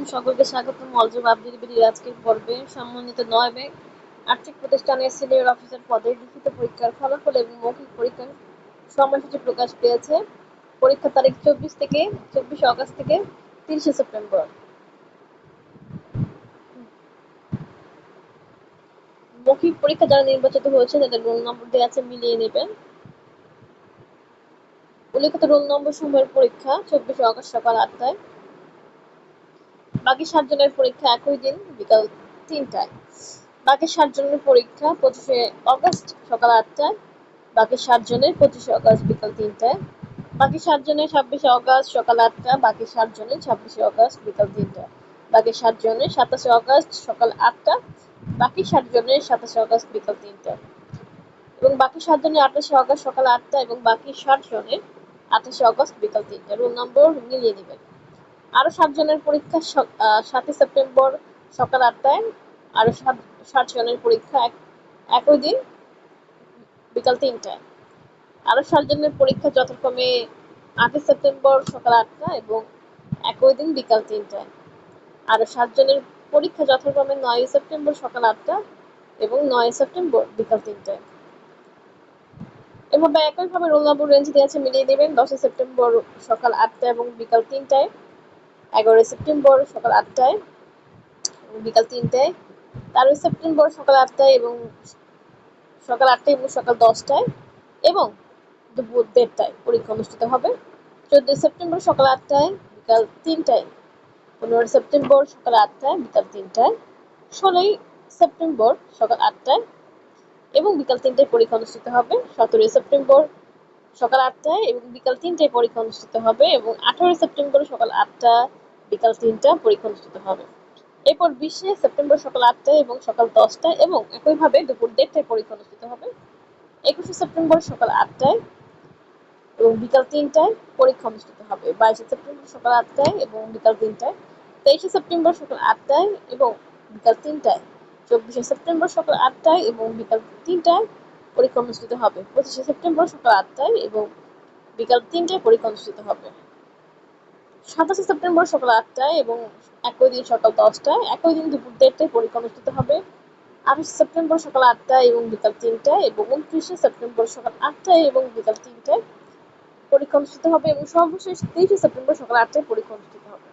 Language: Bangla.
আলাইকুম সকলকে আজকের পর্বে সম্মানিত নয় ব্যাংক আর্থিক প্রতিষ্ঠানের সিনিয়র অফিসার পদে লিখিত পরীক্ষার ফলাফল এবং মৌখিক পরীক্ষার সময়সূচি প্রকাশ পেয়েছে। পরীক্ষার তারিখ চব্বিশ থেকে থেকে তিরিশে সেপ্টেম্বর। মৌখিক পরীক্ষা যারা নির্বাচিত হয়েছে, তাদের রোল নম্বর দেওয়া আছে, মিলিয়ে নেবেন। উল্লেখিত রোল নম্বর সময়ের পরীক্ষা চব্বিশে আগস্ট সকাল আটটায়। বাকি সাতজনের পরীক্ষা একই দিন, বিকাল তিনটায়। বাকি সাতজনের পরীক্ষা পঁচিশে অগস্ট সকাল আটটায়, বাকি সাতজনের পঁচিশে অগস্ট বিকাল তিনটায়। বাকি সাতজনের ছাব্বিশে অগস্ট সকাল আটটা, বাকি সাতজনের ছাব্বিশে অগস্ট বিকাল তিনটা বাকি সাতজনের সাতাশে অগস্ট সকাল আটটা, বাকি সাতজনের সাতাশে অগস্ট বিকাল তিনটা এবং বাকি সাতজনের আঠাশে অগস্ট সকাল আটটা এবং বাকি সাতজনের আঠাশে অগস্ট বিকাল তিনটা রোল নম্বর মিলিয়ে নেবেন। আরও সাতজনের পরীক্ষা সাতই সেপ্টেম্বর সকাল আটটায় আরও সাত ষাট জনের পরীক্ষা এক, একই দিন বিকাল তিনটায়। আরও সাতজনের পরীক্ষা যথাক্রমে আটই সেপ্টেম্বর সকাল আটটা এবং একই দিন বিকাল তিনটায়। আরও সাতজনের পরীক্ষা যথাক্রমে নয় সেপ্টেম্বর সকাল আটটা এবং নয় সেপ্টেম্বর বিকাল তিনটায়। এভাবে একইভাবে রোল নম্বর রেঞ্জ দেওয়া আছে, মিলিয়ে দেবেন দশই সেপ্টেম্বর সকাল আটটা এবং বিকাল তিনটায়। এগারোই সেপ্টেম্বর সকাল আটটায় বিকাল তিনটায়। তেরোই সেপ্টেম্বর সকাল আটটায় এবং সকাল আটটায় এবং সকাল দশটায় এবং দুপুর দেড়টায় পরীক্ষা অনুষ্ঠিত হবে। চোদ্দই সেপ্টেম্বর সকাল আটটায়, বিকাল তিনটায়। পনেরোই সেপ্টেম্বর সকাল আটটায়, বিকাল তিনটায়। ষোলোই সেপ্টেম্বর সকাল আটটায় এবং বিকাল তিনটায় পরীক্ষা অনুষ্ঠিত হবে। সতেরোই সেপ্টেম্বর সকাল আটটায় এবং বিকাল তিনটায় পরীক্ষা অনুষ্ঠিত হবে এবং আঠারোই সেপ্টেম্বর সকাল আটটা বিকাল তিনটা পরীক্ষা অনুষ্ঠিত হবে। এরপর বিশে সেপ্টেম্বর সকাল আটটায় এবং সকাল দশটায় এবং একইভাবে দুপুর দেড়টায় পরীক্ষা অনুষ্ঠিত হবে। একুশে সেপ্টেম্বর সকাল আটটায় এবং বিকাল তিনটায় পরীক্ষা অনুষ্ঠিত হবে। বাইশে সেপ্টেম্বর সকাল আটটায় এবং বিকাল তিনটায়। তেইশে সেপ্টেম্বর সকাল আটটায় এবং বিকাল তিনটায়। চব্বিশে সেপ্টেম্বর সকাল আটটায় এবং বিকাল তিনটায় পরীক্ষা অনুষ্ঠিত হবে। পঁচিশে সেপ্টেম্বর সকাল আটটায় এবং বিকাল তিনটায় পরীক্ষা অনুষ্ঠিত হবে। সাতাশে সেপ্টেম্বর সকাল আটটায় এবং একই দিন সকাল দশটায়। একই দিন দুপুর দেড়টায় পরীক্ষা অনুষ্ঠিত হবে। আঠাশে সেপ্টেম্বর সকাল আটটায় এবং বিকাল তিনটায় এবং উনত্রিশে সেপ্টেম্বর সকাল আটটায় এবং বিকাল তিনটায় পরীক্ষা অনুষ্ঠিত হবে এবং সর্বশেষ তেইশে সেপ্টেম্বর সকাল আটটায় পরীক্ষা অনুষ্ঠিত হবে।